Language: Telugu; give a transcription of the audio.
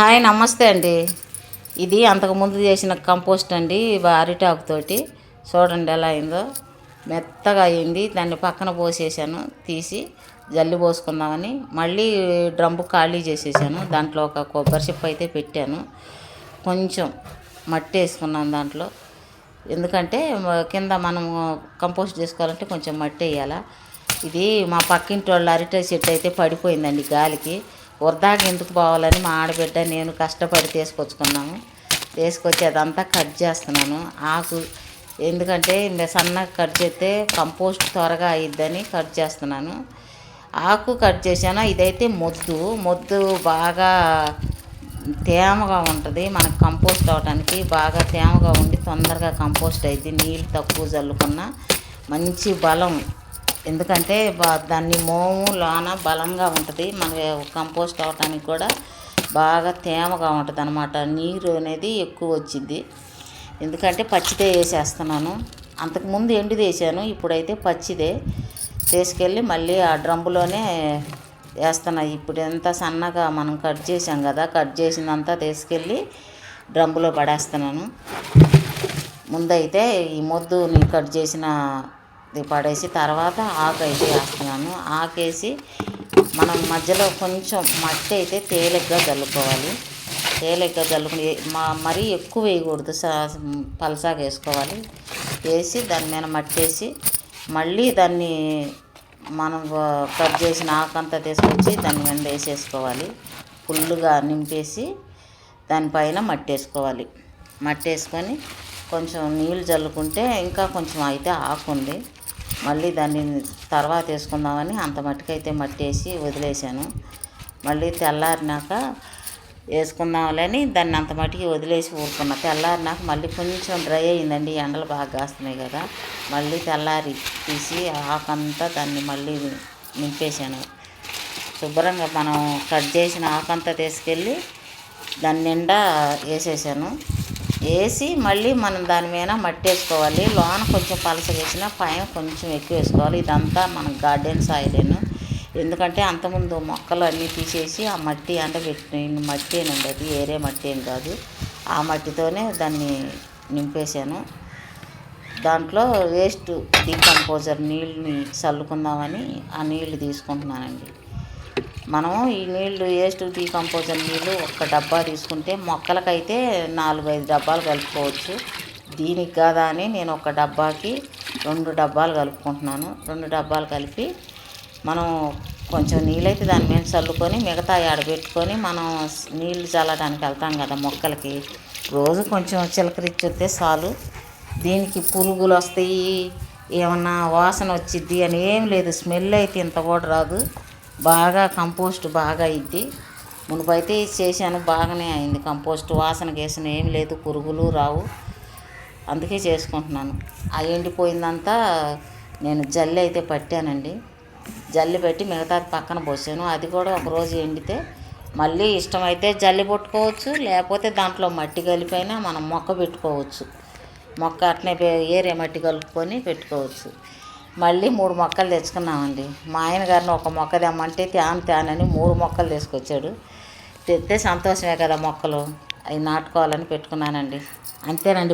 హాయ్ నమస్తే అండి. ఇది అంతకుముందు చేసిన కంపోస్ట్ అండి అరిటాకుతోటి చూడండి ఎలా అయిందో. మెత్తగా అయింది. దాన్ని పక్కన పోసేసాను తీసి జల్లి పోసుకుందామని. మళ్ళీ డ్రమ్ము ఖాళీ చేసేసాను. దాంట్లో ఒక కొబ్బరి చిప్ప అయితే పెట్టాను. కొంచెం మట్టి వేసుకున్నాను దాంట్లో. ఎందుకంటే కింద మనం కంపోస్ట్ చేసుకోవాలంటే కొంచెం మట్టి వేయాలా. ఇది మా పక్కింటి వాళ్ళ అరిటాకు చెట్టు అయితే పడిపోయిందండి గాలికి. వృధాకి ఎందుకు పోవాలని మా ఆడబిడ్డ నేను కష్టపడి తీసుకొచ్చుకున్నాము తీసుకొచ్చి అదంతా కట్ చేస్తున్నాను. ఆకు ఎందుకంటే సన్నగా కట్ చేస్తే కంపోస్ట్ త్వరగా అయిద్దని కట్ చేస్తున్నాను. ఆకు కట్ చేశాను. ఇదైతే మొద్దు. మొద్దు బాగా తేమగా ఉంటుంది. మనకు కంపోస్ట్ అవడానికి బాగా తేమగా ఉండి తొందరగా కంపోస్ట్ అయింది నీళ్ళు తక్కువ చల్లుకున్న మంచి బలం ఎందుకంటే దాన్ని మోము లోన బలంగా ఉంటుంది. మన కంపోస్ట్ అవటానికి కూడా బాగా తేమగా ఉంటుంది అనమాట నీరు అనేది ఎక్కువ వచ్చింది. ఎందుకంటే పచ్చిదే వేసేస్తున్నాను. అంతకుముందు ఎండుది వేసాను. ఇప్పుడైతే పచ్చిదే. తీసుకెళ్ళి మళ్ళీ ఆ డ్రమ్ములోనే వేస్తున్నా. ఇప్పుడు ఎంత సన్నగా మనం కట్ చేసాం కదా కట్ చేసిందంతా తీసుకెళ్ళి డ్రమ్ములో పడేస్తున్నాను. ముందైతే ఈ మొద్దుని కట్ చేసిన పడేసి తర్వాత ఆకు అయితే వేస్తున్నాను. ఆకేసి మనం మధ్యలో కొంచెం మట్టి అయితే తేలిగ్గా చల్లుకోవాలి తేలిగ్గా చల్లుకుని మరీ ఎక్కువ వేయకూడదు. పలసాగా వేసుకోవాలి. వేసి దాని మీద మట్టి వేసి మళ్ళీ దాన్ని మనం కట్ చేసిన ఆకంతా తీసుకొచ్చి దాని మీద వేసేసుకోవాలి. ఫుల్గా నింపేసి దానిపైన మట్టి వేసుకోవాలి మట్టి వేసుకొని కొంచెం నీళ్ళు చల్లుకుంటే ఇంకా కొంచెం అయితే ఆకుంది. మళ్ళీ దాన్ని తర్వాత వేసుకుందామని అంత మట్టుకైతే మట్టి వేసి వదిలేసాను మళ్ళీ తెల్లారినాక వేసుకుందామని దాన్ని అంత మట్టికి వదిలేసి ఊరుకున్నా. తెల్లారినాక మళ్ళీ కొంచెం డ్రై అయిందండి ఎండలు బాగా కాస్తున్నాయి కదా. మళ్ళీ తెల్లారి తీసి ఆకంతా దాన్ని మళ్ళీ నింపేశాను. శుభ్రంగా మనం కట్ చేసిన ఆకంతా తీసుకెళ్ళి దాని నిండా వేసేసాను. వేసి మళ్ళీ మనం దాని మీద మట్టి వేసుకోవాలి. లోన కొంచెం పలస వేసిన పైన కొంచెం ఎక్కువ వేసుకోవాలి. ఇదంతా మన గార్డెన్ సాయిలేను. ఎందుకంటే అంతకుముందు మొక్కలు అన్నీ తీసేసి ఆ మట్టి అంటే మట్టి అని ఉండదు. ఏరే మట్టి ఏం కాదు. ఆ మట్టితోనే దాన్ని నింపేశాను. దాంట్లో వేస్ట్ డీకంపోజర్ నీళ్ళని చల్లుకుందామని ఆ నీళ్ళు తీసుకుంటున్నానండి. మనం ఈ నీళ్ళు వేస్ట్ డీకంపోజర్ నీళ్ళు ఒక డబ్బా తీసుకుంటే మొక్కలకైతే నాలుగు ఐదు డబ్బాలు కలుపుకోవచ్చు. దీనికి కాదా అని నేను ఒక డబ్బాకి రెండు డబ్బాలు కలుపుకుంటున్నాను. రెండు డబ్బాలు కలిపి మనం కొంచెం నీళ్ళైతే దాని మీద చల్లుకొని మిగతా ఆడబెట్టుకొని మనం నీళ్ళు చల్లడానికి వెళ్తాం కదా మొక్కలకి. రోజు కొంచెం చిలకరిచ్చి చాలు. దీనికి పురుగులు వస్తాయి ఏమన్నా వాసన వచ్చిద్ది అని ఏం లేదు. స్మెల్ అయితే ఇంత కూడా రాదు. బాగా కంపోస్ట్ బాగా అయింది. మునుపైతే చేశాను బాగానే అయింది కంపోస్ట్. వాసన గీసన ఏం లేదు పురుగులు రావు. అందుకే చేసుకుంటున్నాను. ఆ ఎండిపోయిందంతా నేను జల్లి అయితే పట్టానండి. జల్లి పెట్టి మిగతాది పక్కన పోసాను. అది కూడా ఒకరోజు ఎండితే మళ్ళీ ఇష్టమైతే జల్లి పట్టుకోవచ్చు లేకపోతే దాంట్లో మట్టి కలిపైనా మనం మొక్క పెట్టుకోవచ్చు. మొక్క అట్నే ఏరే మట్టి కలుపుకొని పెట్టుకోవచ్చు. మళ్ళీ మూడు మొక్కలు తెచ్చుకున్నామండి. మా ఆయన గారిని ఒక మొక్క తెమ్మంటే తేను తేనని మూడు మొక్కలు తీసుకొచ్చాడు. తెస్తే సంతోషమే కదా మొక్కలు. అవి నాటుకోవాలని పెట్టుకున్నానండి. అంతేనండి.